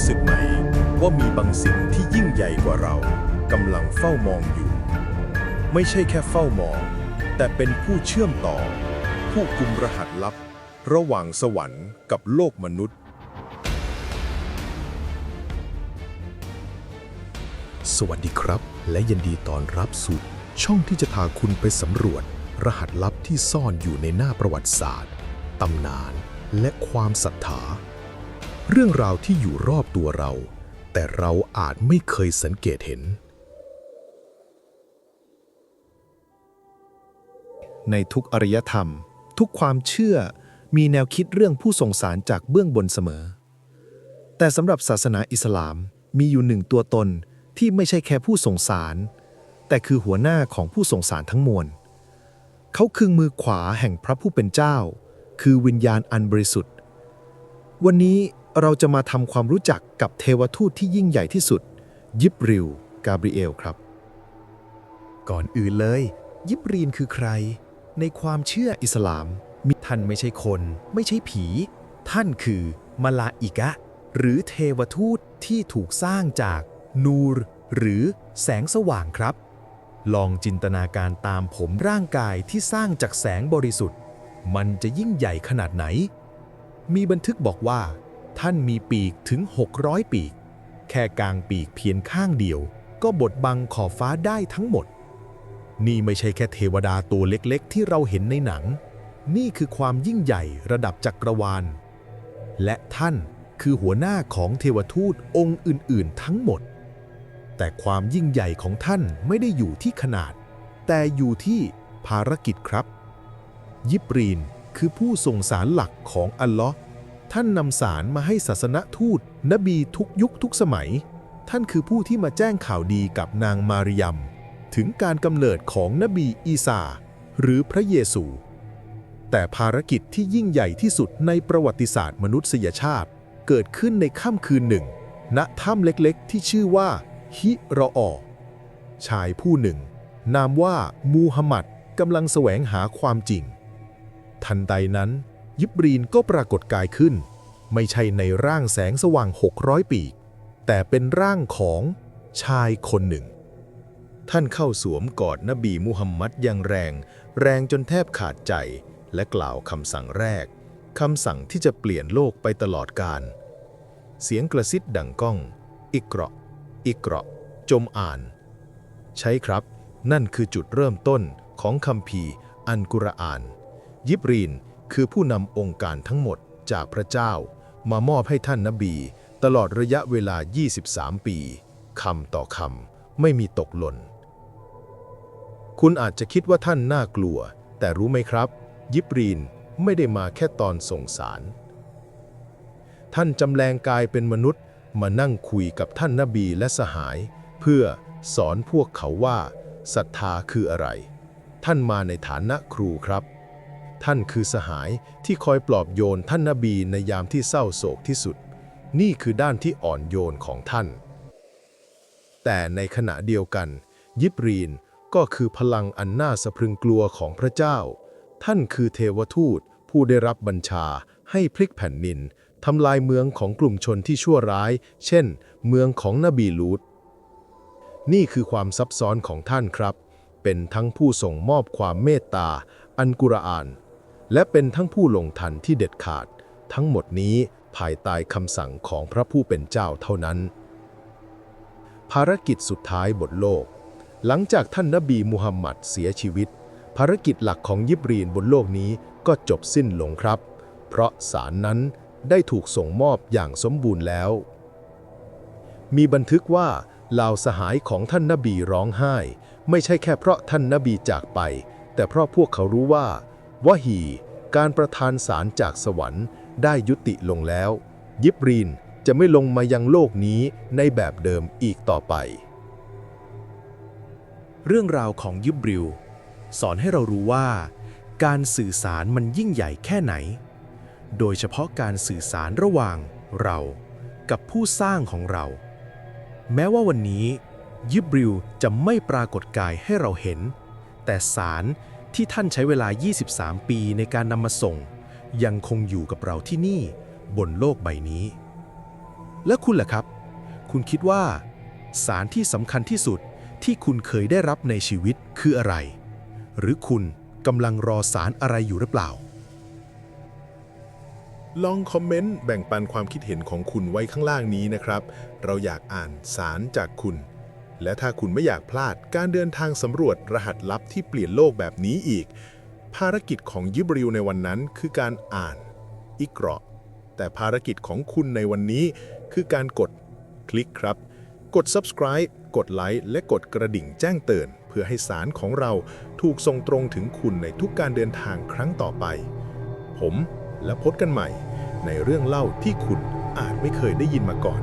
รู้สึกไหม ว่ามีบางสิ่งที่ยิ่งใหญ่กว่าเรากำลังเฝ้ามองอยู่ ไม่ใช่แค่เฝ้ามอง แต่เป็นผู้เชื่อมต่อ ผู้กุมรหัสลับ ระหว่างสวรรค์กับโลกมนุษย์ สวัสดีครับ และยินดีต้อนรับสู่ช่องที่จะพาคุณไปสำรวจ รหัสลับที่ซ่อนอยู่ในหน้าประวัติศาสตร์ตำนาน และความศรัทธา เรื่องราวที่อยู่รอบตัวเรา แต่เราอาจไม่เคยสังเกตเห็น ในทุกอารยธรรม ทุกความเชื่อมีแนวคิดเรื่องผู้ส่งสารจากเบื้องบนเสมอ แต่สำหรับศาสนาอิสลามมีอยู่หนึ่งตัวตนที่ไม่ใช่แค่ผู้ส่งสาร แต่คือหัวหน้าของผู้ส่งสารทั้งมวล เขาคือมือขวาแห่งพระผู้เป็นเจ้า คือวิญญาณอันบริสุทธิ์ วันนี้เราจะมาทำความรู้จักกับเทวทูตที่ยิ่งใหญ่ที่สุด ยิบริลกาเบรีเอลครับ ก่อนอื่นเลย ยิบรีนคือใคร ในความเชื่ออิสลามมิท่านไม่ใช่คน ไม่ใช่ผี ท่านคือมาลาอิกะ หรือเทวทูตที่ถูกสร้างจากนูร หรือแสงสว่างครับ ลองจินตนาการตามผมร่างกายที่สร้างจากแสงบริสุทธิ์ มันจะยิ่งใหญ่ขนาดไหน มีบันทึกบอกว่า ท่านมีปีกถึง 600 ปีก แค่กลางปีกเพียงข้างเดียว ก็บดบังขอบฟ้าได้ทั้งหมด นี่ไม่ใช่แค่เทวดาตัวเล็กๆ ที่เราเห็นในหนัง นี่คือความยิ่งใหญ่ระดับจักรวาล และท่านคือหัวหน้าของเทวทูตองค์อื่นๆ ทั้งหมด แต่ความยิ่งใหญ่ของท่านไม่ได้อยู่ที่ขนาด แต่อยู่ที่ภารกิจครับ ยิบรีน คือผู้ส่งสารหลักของอัลลอฮ์ท่านนำสารมาให้ศาสนทูต นบีทุกยุคทุกสมัย ท่านคือผู้ที่มาแจ้งข่าวดีกับนางมาริยมถึงการกำเนิดของนบีอีสาหรือพระเยซู แต่ภารกิจที่ยิ่งใหญ่ที่สุดในประวัติศาสตร์มนุษยชาติ เกิดขึ้นในค่ำคืนหนึ่ง ณถ้ำเล็กๆ ที่ชื่อว่า ฮิรออชายผู้หนึ่ง นามว่ามูฮัมหมัดกำลังแสวงหาความจริง ทันใดนั้น ยิบรีนก็ปรากฏกายขึ้น ไม่ใช่ในร่างแสงสว่าง 600 ปีก แต่เป็นร่างของชายคนหนึ่ง ท่านเข้าสวมกอดนบีมุฮัมมัดอย่างแรง แรงจนแทบขาดใจ และกล่าวคำสั่งแรกคำสั่งที่จะเปลี่ยนโลกไปตลอดกาลเสียงกระซิบดังก้อง อิกราะอิกราะจมอ่าน ใช่ครับ นั่นคือจุดเริ่มต้นของคัมภีอันกุรอาน ยิบรีนคือผู้นำองค์การทั้งหมดจากพระเจ้ามามอบให้ท่านนบี ตลอดระยะเวลา 23 ปีคำต่อคำไม่มีตกหล่น คุณอาจจะคิดว่าท่านน่ากลัว แต่รู้ไหมครับ ยิบรีนไม่ได้มาแค่ตอนส่งสาร ท่านจำแรงกายเป็นมนุษย์มานั่งคุยกับท่านนบีและสหาย เพื่อสอนพวกเขาว่าศรัทธาคืออะไร ท่านมาในฐานะครูครับ ท่านคือสหายที่คอยปลอบโยนท่านนบีในยามที่เศร้าโศกที่สุด นี่คือด้านที่อ่อนโยนของท่าน แต่ในขณะเดียวกัน ยิบรีนก็คือพลังอันน่าสะพรึงกลัวของพระเจ้า ท่านคือเทวทูตผู้ได้รับบัญชาให้พลิกแผ่นดินทำลายเมืองของกลุ่มชนที่ชั่วร้าย เช่น เมืองของนบีลูตนี่คือความซับซ้อนของท่านครับ เป็นทั้งผู้ส่งมอบความเมตตา อันกุรอาน และเป็นทั้งผู้ลงทันที่เด็ดขาด ทั้งหมดนี้ภายใต้คำสั่งของพระผู้เป็นเจ้าเท่านั้น ภารกิจสุดท้ายบนโลก หลังจากท่านนบีมุฮัมมัดเสียชีวิต ภารกิจหลักของยิบรีนบนโลกนี้ก็จบสิ้นลงครับ เพราะสารนั้นได้ถูกส่งมอบอย่างสมบูรณ์แล้ว มีบันทึกว่าเหล่าสหายของท่านนบีร้องไห้ ไม่ใช่แค่เพราะท่านนบีจากไป แต่เพราะพวกเขารู้ว่า วะฮีการประทานสารจากสวรรค์ได้ยุติลงแล้ว ยิบรีนจะไม่ลงมายังโลกนี้ในแบบเดิมอีกต่อไป เรื่องราวของยิบริลสอนให้เรารู้ว่า การสื่อสารมันยิ่งใหญ่แค่ไหน โดยเฉพาะการสื่อสารระหว่างเรากับผู้สร้างของเรา แม้ว่าวันนี้ยิบริลจะไม่ปรากฏกายให้เราเห็น แต่สาร ที่ท่านใช้เวลา 23 ปีในการนำมาส่ง ยังคงอยู่กับเราที่นี่บนโลกใบนี้ และคุณล่ะครับ คุณคิดว่า สารที่สำคัญที่สุดที่คุณเคยได้รับในชีวิตคืออะไร หรือคุณกำลังรอสารอะไรอยู่หรือเปล่า ลองคอมเมนต์แบ่งปันความคิดเห็นของคุณไว้ข้างล่างนี้นะครับ เราอยากอ่านสารจากคุณ และถ้าคุณไม่อยากพลาดการเดินทางสำรวจรหัสลับที่เปลี่ยนโลกแบบนี้อีก ภารกิจของยิบริวในวันนั้นคือการอ่าน อิกเราะแต่ภารกิจของคุณในวันนี้คือการกดคลิกครับ กด subscribe กดไลค์และกดกระดิ่งแจ้งเตือน เพื่อให้สารของเราถูกส่งตรงถึงคุณในทุกการเดินทางครั้งต่อไป ผมและพบกันใหม่ ในเรื่องเล่าที่คุณอาจไม่เคยได้ยินมาก่อน